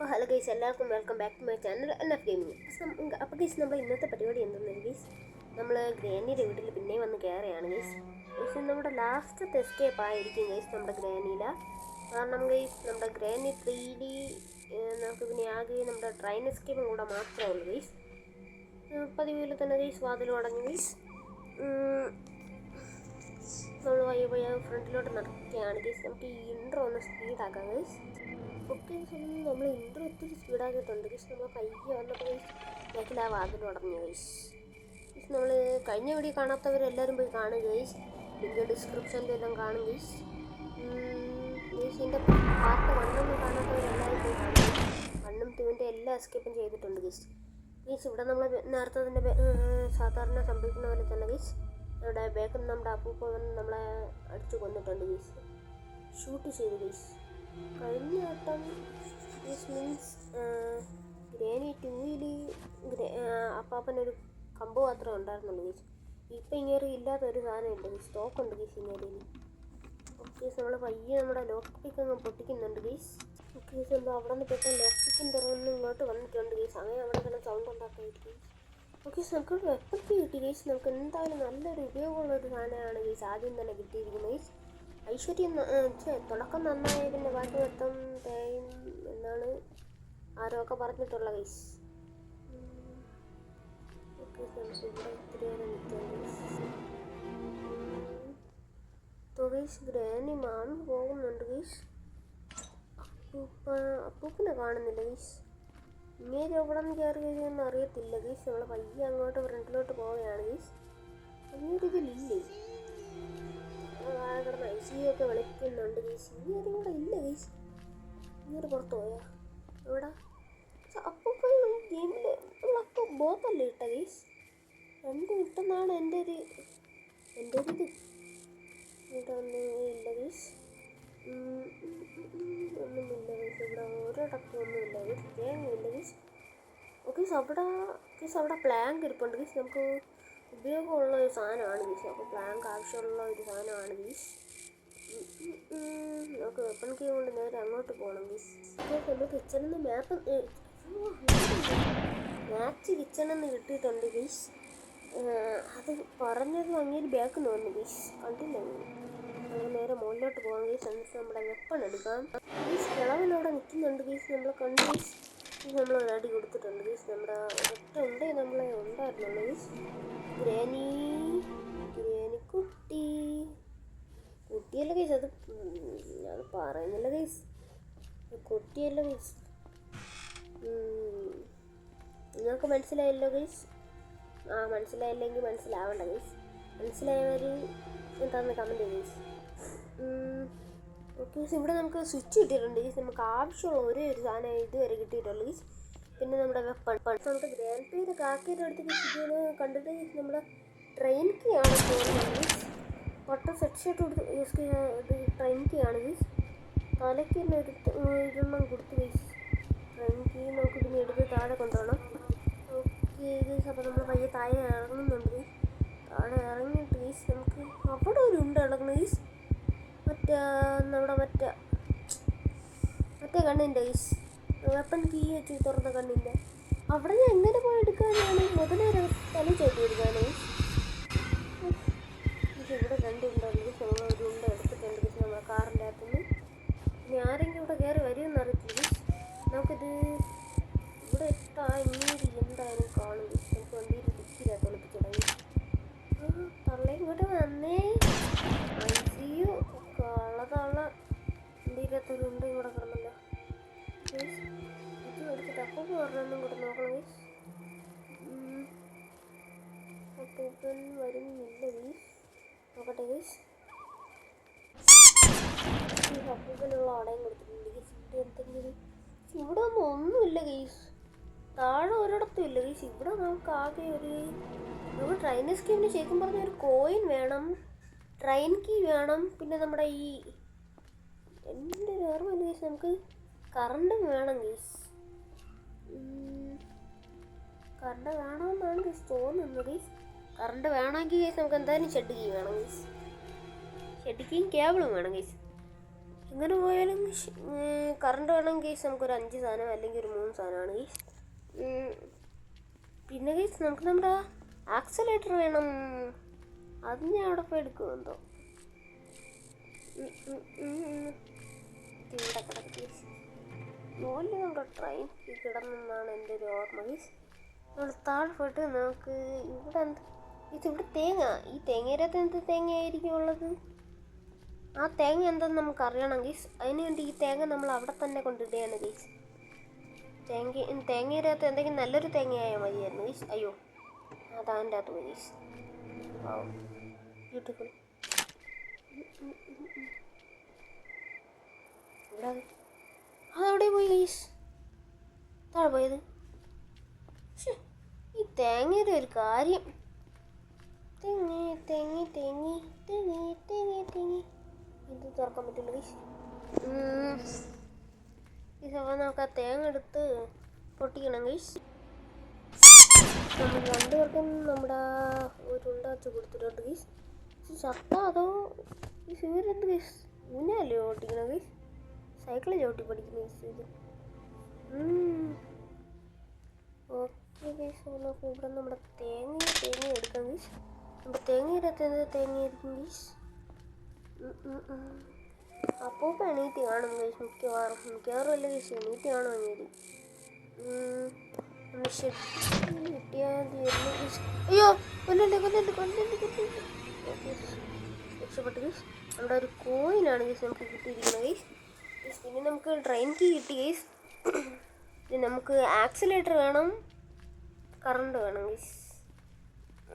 അപ്പോൾ hello guys എല്ലാവർക്കും welcome back to my channel N F gaming അപ്പോൾ guys നമ്മൾ ഇന്നത്തെ പരിപാടി എന്തെന്ന് ഗൈസ് നമ്മൾ ഗ്രാനിയുടെ വീട്ടിൽ പിന്നെയും വന്ന് കയറുകയാണ് ഗൈസ്. ഗൈസ് നമ്മുടെ ലാസ്റ്റ് എസ്കേപ്പ് ആയിരിക്കും ഗൈസ് നമ്മുടെ ഗ്രാനിയില കാരണം ഗൈസ് നമ്മുടെ ഗ്രാനി ത്രീ ഡി നമുക്ക് പിന്നെ ആകെ നമ്മുടെ ട്രെയിൻ എസ്കേപ്പും കൂടെ മാത്രമേ ഉള്ളൂ ഗൈസ്. പതിവിൽ തന്നെ ഗൈസ് വാതിൽ അടങ്ങി ഗൈസ്. നമ്മൾ വയ്യ വയ്യ ഫ്രണ്ടിലോട്ട് നടക്കുകയാണ് ഗൈസ്. നമുക്ക് ഈ ഇൻട്രോ ഒന്ന് സ്പീഡാക്കാം ഗൈസ്. ഒക്കെ നമ്മൾ ഇൻട്രോ ഒത്തിരി സ്പീഡാക്കിയിട്ടുണ്ട് ഗൈസ് നമ്മൾ പയ്യെ വന്നപ്പോൾ ബാക്കിൽ ആ വാതിൽ അടഞ്ഞു ഗൈസ് നമ്മൾ കഴിഞ്ഞ വീഡിയോ കാണാത്തവരെല്ലാവരും പോയി കാണുക ഗൈസ് ലിങ്ക് ഡിസ്ക്രിപ്ഷനിലും എല്ലാം കാണും ഗൈസ് ഗൈസ് ഇതിന്റെ പാർട്ട് വണ്ണൊന്നും കാണാത്തവരെല്ലാവരും പോയി കാണും വണ്ണും ടൂവിന്റെ എല്ലാ എസ്കേപ്പും ചെയ്തിട്ടുണ്ട് ഗൈസ് ഗൈസ് ഇവിടെ നമ്മൾ നേരത്തെ തന്നെ സാധാരണ സംഭവിക്കുന്ന പോലെ തന്നെ ഗൈസ് ഇവിടെ ബേക്കിൽ നമ്മുടെ അപ്പൂപ്പ വന്ന് നമ്മളെ അടിച്ചു കൊന്നിട്ടുണ്ട് ഗൈസ് ഷൂട്ട് ചെയ്തു ഗൈസ് കഴിഞ്ഞ വട്ടം ദിസ് മീൻസ് ഗ്രാനി ടൂവിൽ അപ്പാപ്പനൊരു കമ്പ് മാത്രമേ ഉണ്ടായിരുന്നുള്ളൂ ഗൈസ് ഇപ്പം ഇങ്ങനെ ഇല്ലാത്ത ഒരു സാധനമുണ്ട് ഗൈസ് സ്റ്റോക്ക് ഉണ്ട് ഗീസ് ഇങ്ങനെ ഓക്കെ നമ്മൾ പയ്യെ നമ്മുടെ ലോക്ക് പിക്ക് അങ്ങ് പൊട്ടിക്കുന്നുണ്ട് ഗീസ് ഗൈസ് നമ്മൾ അവിടെ നിന്ന് പെട്ടെന്ന് ലോക്ക് പിക്കും തുറന്ന് ഇങ്ങോട്ട് വന്നിട്ടുണ്ട് ഗീസ് അങ്ങനെ അവിടെ തന്നെ സൗണ്ട് ഉണ്ടാക്കായിട്ട് ഗൈസ് ഓക്കെ നമുക്ക് വെപ്പത്തി കിട്ടി ഗീസ് നമുക്ക് എന്തായാലും നല്ലൊരു ഉപയോഗമുള്ള ഒരു സാധനമാണ് ഗീസ് ആദ്യം തന്നെ കിട്ടിയിരിക്കുന്നത് ഗൈസ് ഐശ്വര്യം തുടക്കം നന്നായ പിന്നെ ബാക്കി മൊത്തം തേയും എന്നാണ് ആരോക്കെ പറഞ്ഞിട്ടുള്ള ഗൈസ് ഗ്രാനി മാമി പോകുന്നുണ്ട് ഗൈസ് അപ്പൂപ്പ അപ്പൂപ്പിനെ കാണുന്നില്ല ഗൈസ് ഇങ്ങനെ എവിടെ നിന്ന് കയറി കഴിയുമെന്ന് അറിയത്തില്ല ഗൈസ് നമ്മൾ പയ്യെ അങ്ങോട്ട് ഫ്രണ്ടിലോട്ട് പോവുകയാണ് ഗൈസ് അങ്ങനൊരു ഇതിലില്ലേ വിളിക്കുന്നുണ്ട് ഐ ഇനി ഗൈസ്. ഇങ്ങനെ കൂടെ ഇല്ല ഗൈസ്. ഇങ്ങനെ പുറത്ത് പോയാ? എവിടെ? അപ്പൊ ഗെയിമിൽ അപ്പോൾ ബോത്തല്ലേ ഇട്ട ഗൈസ്? രണ്ട് ഇട്ടെന്നാണ് എന്റെ ഒരു എന്റെ ഒരു ഇത്. ഇവിടെ ഒന്നും ഇല്ല ഗൈസ്. ഒന്നുമില്ല ഗൈസ്. ഇവിടെ ഓരോ ഒന്നുമില്ല ഗൈസ്. തേങ്ങയില്ല ഗൈസ്. ഓക്കെ അവിടെ ഗൈസ് അവിടെ പ്ലാങ്ക് ഇരിപ്പുണ്ട് ഗൈസ്. നമുക്ക് ഉപയോഗമുള്ള ഒരു സാധനമാണ് ഗീസ്. അപ്പോൾ പ്ലാങ്ക് ആവശ്യമുള്ള ഒരു സാധനമാണ് ഗൈസ്. നമുക്ക് വെപ്പൺ കീ കൊണ്ട് നേരെ അങ്ങോട്ട് പോകണം മിസ് നമ്മൾ കിച്ചണിൽ നിന്ന് മാപ്പ് മാച്ച് കിച്ചണെന്ന് കിട്ടിയിട്ടുണ്ട് മിസ് അത് പറഞ്ഞത് അങ്ങനെ ബാക്ക് തോന്നുന്നു മിസ് കണ്ടില്ല നമ്മൾ നേരെ മുകളിലോട്ട് പോകാം ഗീസ് എന്നിട്ട് നമ്മുടെ വെപ്പൺ എടുക്കാം ഗീസ് കിളവൻ അവിടെ നിൽക്കുന്നുണ്ട് ഗീസ് നമ്മളെ കണ്ട് ഗീസ് നമ്മൾ ഒരടി കൊടുത്തിട്ടുണ്ട് ഗീസ് നമ്മുടെ ഒറ്റ ഉണ്ടേ നമ്മളെ ഉണ്ടായിരുന്നുള്ളൂ ഗീസ് ഗ്രാനി കുട്ടിയല്ല കേസ് അത് അത് പറയുന്നില്ല കേസ് കൊട്ടിയല്ല കേസ് നിങ്ങൾക്ക് മനസ്സിലായല്ലോ കേസ് ആ മനസ്സിലായില്ലെങ്കിൽ മനസ്സിലാവണ്ട കേസ് മനസ്സിലായവർ എന്താണെന്ന് കമന്റ് ഗൈസ് ഓക്കെ ഗൈസ് ഇവിടെ നമുക്ക് സ്വിച്ച് കിട്ടിയിട്ടുണ്ട് ഗീസ് നമുക്ക് ആവശ്യമുള്ള ഒരേ ഒരു സാധനം ഇതുവരെ കിട്ടിയിട്ടുള്ളൂ ഗീസ് പിന്നെ നമ്മുടെ വെപ്പൺ പണ്ട് നമുക്ക് ഗ്രാൻഡ് പേര് കാക്കയുടെ അടുത്ത് ഇതിന് കണ്ടിട്ട് ഗൈസ് നമ്മുടെ തോന്നുന്നത് ഗൈസ് പൊട്ട സെറ്റ് ഷർട്ട് കൊടുത്ത് ആണ് ഗൈസ് തലയ്ക്ക് തന്നെ എടുത്ത് ഇതൊന്നും കൊടുത്ത് മീൻസ് ട്രെൻഡി കീ നമുക്ക് ഇതിന് എടുത്ത് താഴെ കൊണ്ടുപോകണം ഓക്കെ ഗൈസ് അപ്പോൾ നമ്മൾ പയ്യെ താഴെ ഇറങ്ങുന്നുണ്ട്. ഗൈസ് താഴെ ഇറങ്ങിയിട്ട് ഗൈസ് നമുക്ക് അവിടെ ഒരു ഉണ്ട് ഇളകണം ഗൈസ് മറ്റേ നമ്മുടെ മറ്റേ മറ്റേ കണ്ണിന്റെ ഗൈസ് വെപ്പൺ കീ വെച്ച് തുറന്ന കണ്ണിന്റെ. അവിടെ ഞാൻ എങ്ങനെ പോയി കൂടെ നോക്കണം ഗൈസ് അപ്പൂപ്പൻ വരുന്നില്ല ഗൈസ് നോക്കട്ടെ ഗൈസ് അപ്പൂപ്പനുള്ള അടയും കൊടുത്തിട്ടുണ്ട് ഗൈസ് ഇവിടെ എന്തെങ്കിലും ഇവിടെ ഒന്നും ഒന്നുമില്ല ഗൈസ് താഴെ ഒരിടത്തും ഇല്ല ഗൈസ് ഇവിടെ നമുക്ക് ആകെ ഒരു നമുക്ക് ട്രെയിൻ സ്കീമിന് ശരിക്കും പറഞ്ഞ ഒരു കോയിൻ വേണം ട്രെയിൻ കീ വേണം പിന്നെ നമ്മുടെ ഈ എന്റെ ഒരു ഓർമ്മ ഗൈസ് നമുക്ക് കറണ്ടും വേണം ഗൈസ് കറണ്ട് വേണമെന്നാണ് ഗൈസ് തോന്നുന്നത് ഗൈസ് കറണ്ട് വേണമെങ്കിൽ ഗൈസ് നമുക്ക് എന്തായാലും ഷെഡ് കീ വേണം ഗൈസ് ഷെഡ് കീയും കേബിളും വേണം ഗൈസ് എങ്ങനെ പോയാലും കറണ്ട് വേണമെങ്കിൽ കേസ് നമുക്കൊരു അഞ്ച് സാധനം അല്ലെങ്കിൽ ഒരു മൂന്ന് സാധനമാണ് ഗൈസ് പിന്നെ ഗൈസ് നമുക്ക് നമ്മുടെ ആക്സലേറ്റർ വേണം. അത് ഞാൻ അവിടെ പോയി എടുക്കുമെന്തോ ഇവിടെ കേസ് നമ്മുടെ ട്രെയിൻ കിടന്നെന്നാണ് എന്റെ ഒരു ഓർമ്മ കേസ് നമ്മൾ താഴെ പോയിട്ട് നമുക്ക് ഇവിടെ എന്ത്? ഇത് ഇവിടെ തേങ്ങ. ഈ തേങ്ങയിനകത്ത് എന്ത് തേങ്ങയായിരിക്കും ഉള്ളത്? ആ തേങ്ങ എന്തെന്ന് നമുക്ക് അറിയണം ഗീസ് അതിന് വേണ്ടി ഈ തേങ്ങ നമ്മൾ അവിടെ തന്നെ കൊണ്ടിടുകയാണ് ഗീസ് തേങ്ങ തേങ്ങയിലകത്ത് എന്തെങ്കിലും നല്ലൊരു തേങ്ങയായ മതിയായിരുന്നു ഗീസ് അയ്യോ. അതാ എന്റെ അത് ഗീസ് ബ്യൂട്ടിഫുൾ ഇവിടെ അത്. അതെവിടെ പോയി ഗീസ് താഴെ പോയത്. ഈ തേങ്ങയുടെ ഒരു കാര്യം. തെങ്ങി തെങ്ങി തെങ്ങി തെങ്ങി തെങ്ങി തെങ്ങി. ഇത് തുറക്കാൻ പറ്റില്ല ഗൈസ് ഈ സമയം നമുക്ക് ആ തേങ്ങ എടുത്ത് പൊട്ടിക്കണം ഗൈസ് നമ്മൾ രണ്ടു പേർക്കും നമ്മുടെ ഒരു ഉണ്ട വെച്ച് കൊടുത്തിട്ടുണ്ട് ഗൈസ് ചത്ത അതോ ഈ സിഗരറ്റ് ഗൈസ് ഊനല്ലേ ഓട്ടിക്കണം ഗൈസ് സൈക്കിളിൽ ചവിട്ടി പഠിക്കുന്ന ഗൈസ് ഇത് ഓക്കെ ഗൈസ് നമുക്ക് ഇവിടെ നമ്മുടെ തേങ്ങ തേങ്ങ എടുക്കാം ഗൈസ് നമ്മുടെ തേങ്ങയിരത്ത് തേങ്ങ തേങ്ങയായിരിക്കും ഗൈസ് അപ്പോൾ എണീറ്റ് കാണും ഗൈസ് മിക്കവാറും മിക്കവാറും അല്ല ഗൈസ് എണീറ്റ് കാണും അങ്ങനെ കിട്ടിയാൽ അയ്യോ കൊല്ലല്ലേ കൊല്ലല്ലേ കൊല്ലല്ലേ കൊല്ലല്ലേ രക്ഷപ്പെട്ടു ഗൈസ് നമ്മുടെ ഒരു കോയിനാണ് ഗീസ് നമുക്ക് കിട്ടിയിരിക്കുന്നത് ഗീസ് പിന്നെ നമുക്ക് ട്രെയിൻ കീ കിട്ടി ഗീസ് നമുക്ക് ആക്സിലേറ്റർ വേണം. കറണ്ട് വേണം ഗൈസ്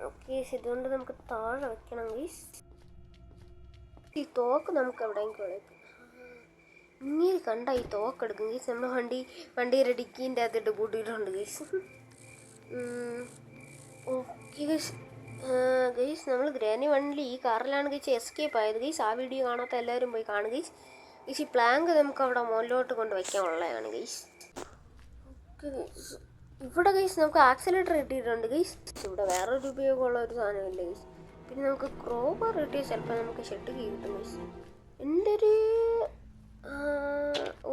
ഓക്കെ ഇതുകൊണ്ട് നമുക്ക് താഴെ വെക്കണം ഗൈസ് ഈ തോക്ക് നമുക്ക് എവിടെയെങ്കിലും ഉള്ളത് ഇങ്ങനെ കണ്ട ഈ തോക്ക് എടുക്കും ഗൈസ് നമ്മൾ വണ്ടി വണ്ടിയുടെ റെഡിക്കിന്റെ അകത്തിട്ട് പൂട്ടിയിട്ടുണ്ട് ഗൈസ് ഓക്കെ ഗൈസ് ഗൈസ് നമ്മൾ ഗ്രാനി വണ്ടിൽ ഈ കാറിലാണ് ഗൈസ് എസ്കേപ്പ് ആയത് ഗൈസ് ആ വീഡിയോ കാണാത്ത എല്ലാവരും പോയി കാണുക ഗൈസ് ഗൈസ് ഈ പ്ലാങ്ക് നമുക്ക് അവിടെ മുകളിലോട്ട് കൊണ്ട് വയ്ക്കാനുള്ളതാണ് ഗൈസ് ഓക്കെ ഗൈസ് ഇവിടെ ഗൈസ് നമുക്ക് ആക്സിലേറ്റർ കിട്ടിയിട്ടുണ്ട്. ഗൈസ് ഇവിടെ വേറൊരു ഉപയോഗമുള്ള ഒരു സാധനമില്ല ഗൈസ് പിന്നെ നമുക്ക് ക്രോബർ കിട്ടിയാൽ ചിലപ്പോൾ നമുക്ക് ഷെഡ് കിട്ടും ഗൈസ് എന്റെ ഒരു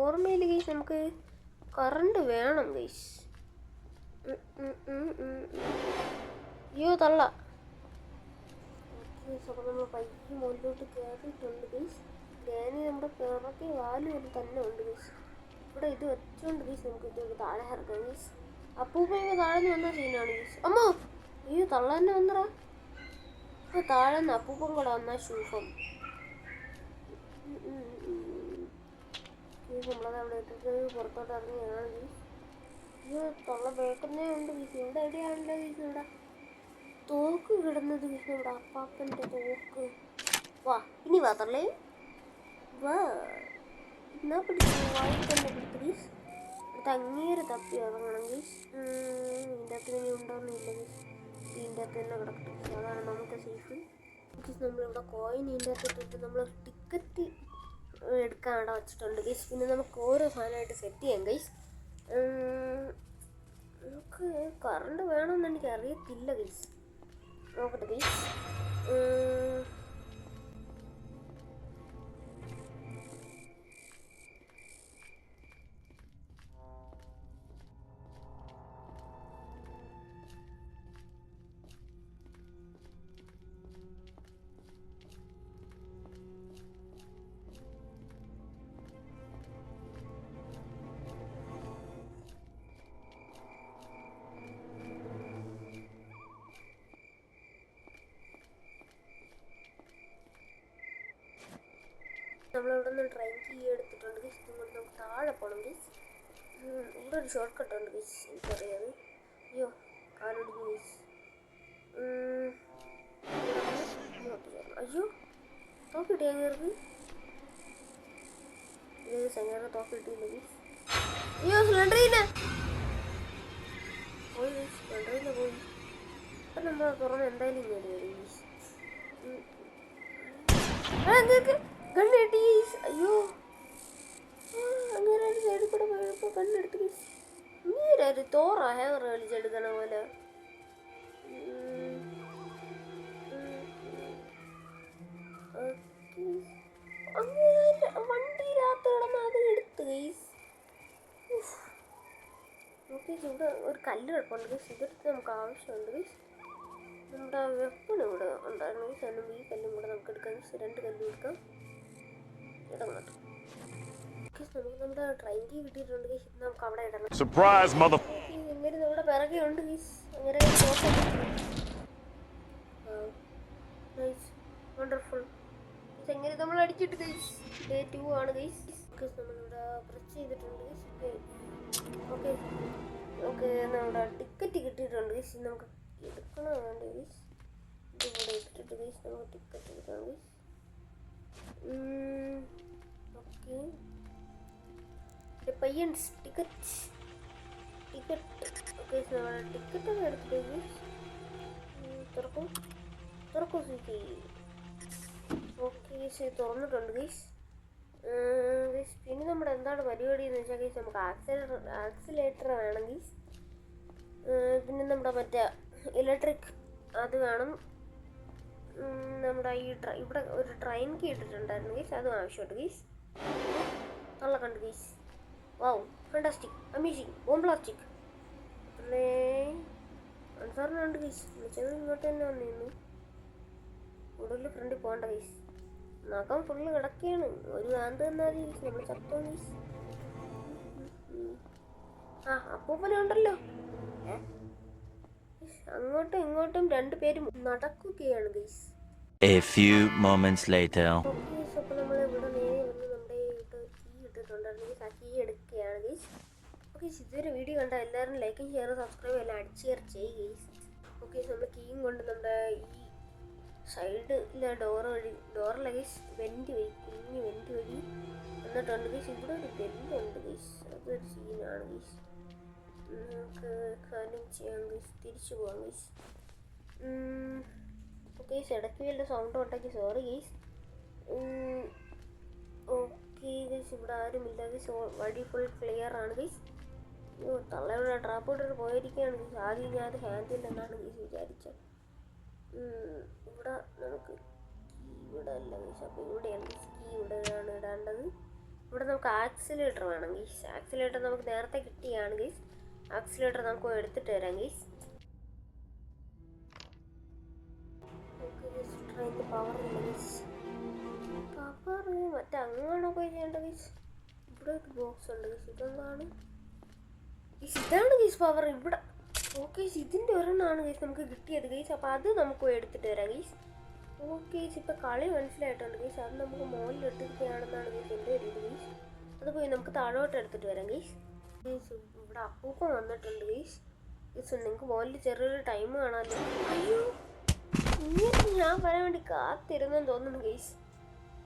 ഓർമ്മയിൽ ഗൈസ് നമുക്ക് കറണ്ട് വേണം ഗൈസ് അയ്യോ തള്ള. അപ്പോൾ നമ്മൾ പൈക്ക് മുകളിലോട്ട് കയറിയിട്ടുണ്ട് ഗൈസ് ഗ്രാനി നമ്മുടെ പിറക്കി വാൽ തന്നെ ഉണ്ട് ഗൈസ് ഇവിടെ ഇത് വെച്ചുകൊണ്ട് ഗൈസ് നമുക്ക് ഇത് താഴെ ഇറക്കാം ഗൈസ് അപ്പൂപ്പയൊക്കെ താഴെ വന്ന സീനാണ് അമ്മോ ഈ തള്ള തന്നെ വന്നറാ ഇപ്പൊ താഴെ നിന്ന് അപ്പൂപ്പൻ കൂടെ വന്ന ശൂഹം അവിടെ പുറത്തോട്ട് ഇറങ്ങിയാണ് ഈ തൊള്ള വേക്കുന്നേ ഉണ്ട് ഗീസ് ഇവിടെ എവിടെയാണല്ലോ ഗീസ് ഇവിടെ? തോക്ക് കിടന്നത് ഇവിടെ തോക്ക്. വാ ഇനി വാ തള്ളേ. വാ. എന്നാ പിടിച്ചു? വായി തന്നെ പിടിച്ചു അങ്ങേരെ തപ്പി ഇറങ്ങണം ഗീസ് ഇതിന്റെ അകത്ത് ഇനി ഉണ്ടോന്നില്ല ഗീസ് ഇതിന്റെ അകത്ത് തന്നെ കിടക്കും അതാണ് നമുക്ക് സേഫ് നമ്മളിവിടെ കോയിൻ ഇതിന്റെ അകത്ത് ഇട്ടിട്ട് നമ്മൾ ടിക്കറ്റ് എടുക്കാൻ അവിടെ വെച്ചിട്ടുണ്ട് ഗൈസ് പിന്നെ നമുക്ക് ഓരോ സാധനമായിട്ട് സെറ്റ് ചെയ്യാം ഗൈസ് നമുക്ക് കറണ്ട് വേണമെന്ന് എനിക്ക് അറിയത്തില്ല ഗൈസ് നോക്കട്ടെ ഗൈസ് നമ്മളിവിടെ നിന്ന് ട്രെയിൻ കീ എടുത്തിട്ടുണ്ട് ഗീസ് ഇതുകൊണ്ട് നമുക്ക് താഴെ പോകണം ഗീസ് ഇവിടെ ഒരു ഷോർട്ട് കട്ട് ഉണ്ട് ഗീസ് എനിക്കറിയാതെ അയ്യോ കാലൊടിഞ്ഞു ഗീസ് അയ്യോ തോക്ക് കിട്ടിയ അങ്ങേർക്ക് അങ്ങേറെ തോക്ക് കിട്ടിയില്ല ഗൈസ് അയ്യോ സിലിണ്ടറിയില്ല പോയി ഗീസ് സിലിണ്ടറിയില്ല പോയി. അപ്പം നമ്മൾ തുറന്ന് എന്തായാലും ഇങ്ങനെ വരും ഗൈസ് കണ്ണ് അയ്യോ. അങ്ങനെ ഒരു കൂടെ പോയപ്പോൾ കണ്ണെടുത്ത് ഗൈസ് ഇങ്ങനെ തോറ കളിച്ചെടുക്കണ പോലെ. ഒരു കല്ല് കിടപ്പുണ്ട് ഗൈസ് ഇതെടുത്ത് നമുക്ക് ആവശ്യമുണ്ട് ഗൈസ് നമ്മുടെ വെപ്പൺ ഇവിടെ ഉണ്ടായിരുന്നു ഗൈസ് ഈ കല്ലും കൂടെ നമുക്ക് എടുക്കാം. രണ്ട് കല്ലും എടുക്കാം. ഇടങ്ങോട്ട് ഗൈസ് നമുക്ക് നമ്മുടെ ട്രെയിൻ കീ കിട്ടിയിട്ടുണ്ട് ഗൈസ് നമുക്ക് അവിടെ ഇടണം Surprise, mother. ഇങ്ങനെ നമ്മുടെ പിറകെ ഉണ്ട് ഗൈസ് അങ്ങനെ നൈസ് വണ്ടർഫുൾ എങ്ങനെ നമ്മൾ അടിച്ചിട്ട് ഗൈസ് ഡേ ടു ആണ് ഗൈസ് ഗൈസ് നമ്മളിവിടെ പ്രസ് ചെയ്തിട്ടുണ്ട് ഗൈസ് ഓക്കെ ഓക്കെ നമ്മുടെ ടിക്കറ്റ് കിട്ടിയിട്ടുണ്ട് ഗൈസ് നമുക്ക് എടുക്കണോ വേണ്ട ഗൈസ് ഇതിവിടെ ഇട്ടിട്ട് ഗൈസ് നമുക്ക് ടിക്കറ്റ് കിട്ടണം ഗൈസ് ഓക്കെ. പയ്യുണ്ട് ടിക്കറ്റ് ടിക്കറ്റ് ഓക്കെ ടിക്കറ്റ് ഒക്കെ എടുത്തിട്ട് ഗൈസ് തുറക്കും. തുറക്കും സീറ്റ് ഓക്കെ ഗീസ് തുറന്നിട്ടുണ്ട് ഗീസ് ഗീസ് പിന്നെ നമ്മുടെ എന്താണ് പരിപാടി എന്ന് വെച്ചാൽ ഗീസ് നമുക്ക് ആക്സിലേറ്റർ ആക്സിലേറ്റർ വേണം ഗീസ് പിന്നെ നമ്മുടെ മറ്റേ ഇലക്ട്രിക് അത് വേണം. നമ്മുടെ ഈ ഇവിടെ ഒരു ട്രെയിൻ കീ ഇട്ടിട്ടുണ്ടായിരുന്നു ഗൈസ് അതും ആവശ്യമുണ്ട് ഗീസ് നല്ല കണ്ട് guys wow fantastic amazing bombastic പിന്നെ അൻസാറിനുണ്ട് ഗീസ് വിളിച്ചത് ഇങ്ങോട്ട് തന്നെ വന്നിരുന്നു. കൂടുതൽ ഫ്രണ്ടിൽ പോകണ്ട ഗീസ് നഖം ഫുള്ള് കിടക്കുകയാണ് ഒരു കാന്ത് തന്നാൽ ഗീസ് നമ്മൾ ചത്തോ ഗീസ് ആ അപ്പൂപ്പനെ ഉണ്ടല്ലോ. ഏ? ഗൈസ്, അങ്ങോട്ടും ഇങ്ങോട്ടും രണ്ടുപേരും നടക്കുകയാണ് guys A few moments later. അപ്പോൾ നമ്മൾ ഇവിടെ നേരെ വന്ന് നമ്മുടെ ഇവിടെ കീ ഇട്ടിട്ടുണ്ടായിരുന്നു ആ കീ എടുക്കുകയാണ് ഗൈസ് ഓക്കെ ഇതൊരു വീഡിയോ കണ്ട എല്ലാവരും ലൈക്കും ഷെയറും സബ്സ്ക്രൈബ് എല്ലാം അടിച്ച് കയറി ചെയ്യുക ഗൈസ് ഓക്കെ നമ്മൾ കീയും കൊണ്ട് നമ്മുടെ ഈ സൈഡിലെ ഡോർ വഴി ഡോറിലെ ഗൈസ് വെന്റ് വഴി കുഞ്ഞ് വെന്റ് വഴി എന്നിട്ടുണ്ട് ഗൈസ് ഇവിടെ ഒരു ബെല്ലുണ്ട് ഗൈസ് അതൊരു സീനാണ് ഗൈസ് നമുക്ക് കാര്യം ചെയ്യാം ഗൈസ് തിരിച്ചു പോകാം ഗൈസ് ഗൈസ് ഇടയ്ക്ക് സൗണ്ട് ഉണ്ടെങ്കിൽ സോറി ഗൈസ് ഓക്കെ ഗൈസ് ഇവിടെ ഇല്ല ഗൈസ് വഴി ഫുൾ ക്ലിയർ ആണ് ഗൈസ് തള്ളയുടെ ട്രാപ്പ് ഇട്ടിട്ട് പോയിരിക്കുകയാണ് ഗൈസ് ആദ്യം ഞാൻ ഹാൻഡിൽ എന്നാണ് ഗൈസ് വിചാരിച്ചത് ഇവിടെ നമുക്ക് ഇവിടെ അല്ല ഗൈസ് അപ്പോൾ ഇവിടെയാണ് ഗൈസ് കീ ഇവിടെയാണ് ഇടേണ്ടത് ഇവിടെ നമുക്ക് ആക്സിലേറ്റർ വേണം ഗൈസ് ആക്സിലേറ്റർ നമുക്ക് നേരത്തെ കിട്ടിയാണ് ഗൈസ് ആക്സിലേറ്റർ നമുക്ക് എടുത്തിട്ട് വരാം ഗീസ് ട്രെയിനിൽ പവർ ഇല്ല പവർ മറ്റേ അങ്ങാണോ പോയി ചെയ്യേണ്ടത് ഗീസ് ഇവിടെ ഒരു ബോക്സ് ഉണ്ട് ഗീസ് ഇതെന്താണ്? ഗൈസ് ഇതാണ് ഗീസ് പവർ ഇവിടെ ഓക്കെ ഇതിന്റെ ഒരെണ്ണമാണ് ഗീസ് നമുക്ക് കിട്ടിയത് ഗീസ് അപ്പോൾ അത് നമുക്ക് എടുത്തിട്ട് വരാം ഗീസ് ഓക്കെ ഇപ്പോൾ കളി മനസ്സിലായിട്ടുണ്ട് ഗീസ് അത് നമുക്ക് മുകളിൽ എടുത്തിരിക്കുകയാണെന്നാണ് ഗീസ് എന്റെ ഒരു ഗീസ് അത് പോയി നമുക്ക് താഴോട്ട് എടുത്തിട്ട് വരാം ഗീസ് ഗൈസ് ഇവിടെ അപ്പൂപ്പൻ വന്നിട്ടുണ്ട് ഗൈസ് ഗൈസ് നിങ്ങൾക്ക് പോലെ ചെറിയൊരു ടൈം കാണാമല്ലോ അയ്യോ ഇങ്ങനെ ഞാൻ വരാൻ വേണ്ടി കാത്തിരുന്നെന്ന് തോന്നുന്നു ഗീസ്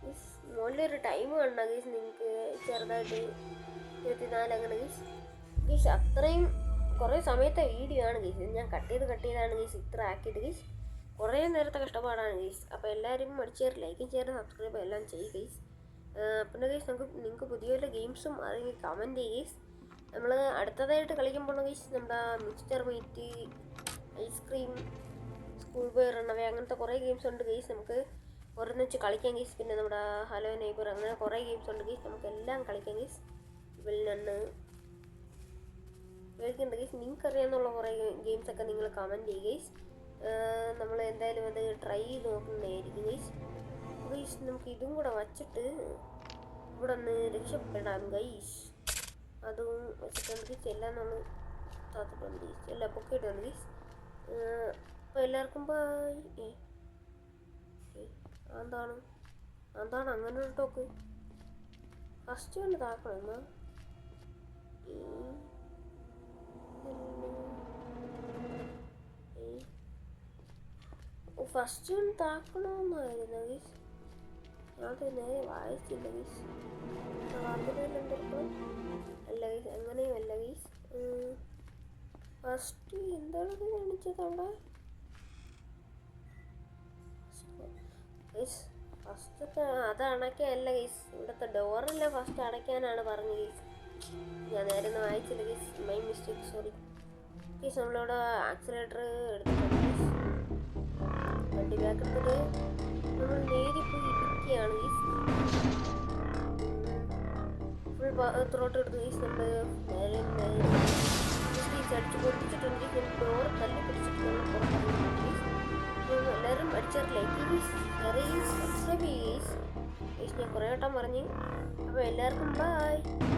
ഗൈസ് ഒരു ടൈം കാണണം ഗീസ് നിങ്ങൾക്ക് ചെറുതായിട്ട് ഇരുപത്തിനാല് അങ്ങനെ ഗീസ് ഗീസ് അത്രയും കുറേ സമയത്തെ വീഡിയോ ആണ് ഗീസ് ഞാൻ കട്ട് ചെയ്ത് കട്ട് ചെയ്താണ് ഗീസ് ഇത്ര ആക്കിയിട്ട് ഗീസ് കുറേ നേരത്തെ കഷ്ടപ്പാടാണ് ഗൈസ് അപ്പോൾ എല്ലാവരും മടിച്ചേർ ലൈക്കും ഷെയർ സബ്സ്ക്രൈബ് എല്ലാം ചെയ്യും ഗൈസ് പിന്നെ ഗൈസ് നമുക്ക് നിങ്ങൾക്ക് പുതിയ വല്ല ഗെയിംസും അല്ലെങ്കിൽ കമന്റ് ചെയ്യും നമ്മൾ അടുത്തതായിട്ട് കളിക്കുമ്പോൾ ഗൈസ് നമ്മുടെ mixture meet ice cream school boy runaway അങ്ങനത്തെ കുറേ ഗെയിംസ് ഉണ്ട് ഗെയ്സ് നമുക്ക് ഓരോന്ന് വെച്ച് കളിക്കാൻ ഗെയ്സ് പിന്നെ നമ്മുടെ ഹലോ നെയ്ബർ അങ്ങനെ കുറേ ഗെയിംസ് ഉണ്ട് ഗെയ്സ് നമുക്ക് എല്ലാം കളിക്കാം ഗെയ്സ് വില്ലണ്ണ് പേടിക്കണ്ട ഗെയ്സ് നിങ്ങൾക്ക് അറിയാമെന്നുള്ള കുറേ ഗെയിംസ് ഒക്കെ നിങ്ങൾ കമന്റ് ചെയ്യുക ഗെയ്സ് നമ്മൾ എന്തായാലും അത് ട്രൈ ചെയ്ത് നോക്കുന്നതായിരിക്കും ഗെയ്സ് ഗെയ്സ് നമുക്ക് ഇതും കൂടെ വച്ചിട്ട് ഇവിടെ ഒന്ന് രക്ഷപ്പെടാം ഗൈസ് അതും വെച്ചിട്ടുണ്ട് ഗെയ്സ് എല്ലാം നമ്മൾ താത്തിട്ടുണ്ട് ഗെയ്സ് എല്ലാം പൊക്കിയിട്ടുണ്ട് ഗെയ്സ് അപ്പോൾ എല്ലാവർക്കും ബായ് എന്താണ് എന്താണ് അങ്ങനെ ഒരു ടോക്ക് ഫസ്റ്റ് കൊണ്ട് താക്കണം എന്നാ? ഫസ്റ്റ് കൊണ്ട് താക്കണമെന്നായിരുന്നു ഗീസ് അത് നേരെ വായിച്ചില്ല ഗീസ് വാർത്തയിലെന്തെടുക്കണം അല്ല ഗീസ് ഫസ്റ്റ് എന്താണ് കാണിച്ചത് അവിടെ? ഗൈസ് ഫസ്റ്റത്തെ അത് അടയ്ക്കാനല്ല ഗീസ് ഇവിടുത്തെ ഡോറല്ല ഫസ്റ്റ് അടയ്ക്കാനാണ് പറഞ്ഞത് ഗീസ് ഞാൻ നേരെ ഒന്ന് വായിച്ചില്ല guys my mistake sorry guys നമ്മളിവിടെ ആക്സിലേറ്റർ എടുത്തിട്ടുണ്ട് ഗീസ് വണ്ടി ബാക്ക് നമ്മൾ നേരെ പോയി ഇരിക്കുകയാണ് ഗൈസ് ഫുൾ ത്രോട്ട് എടുത്ത് തല്ലി എല്ലാവരും അടിച്ചാൽ ലൈക്ക് ഗൈസ് ഷെയർ ചെയ്യ് സബ്സ്ക്രൈബ് ചെയ്യ് ഗൈസ് ഗൈസ് ഞാൻ കുറേ വട്ടം പറഞ്ഞു. അപ്പോൾ എല്ലാവർക്കും ബൈ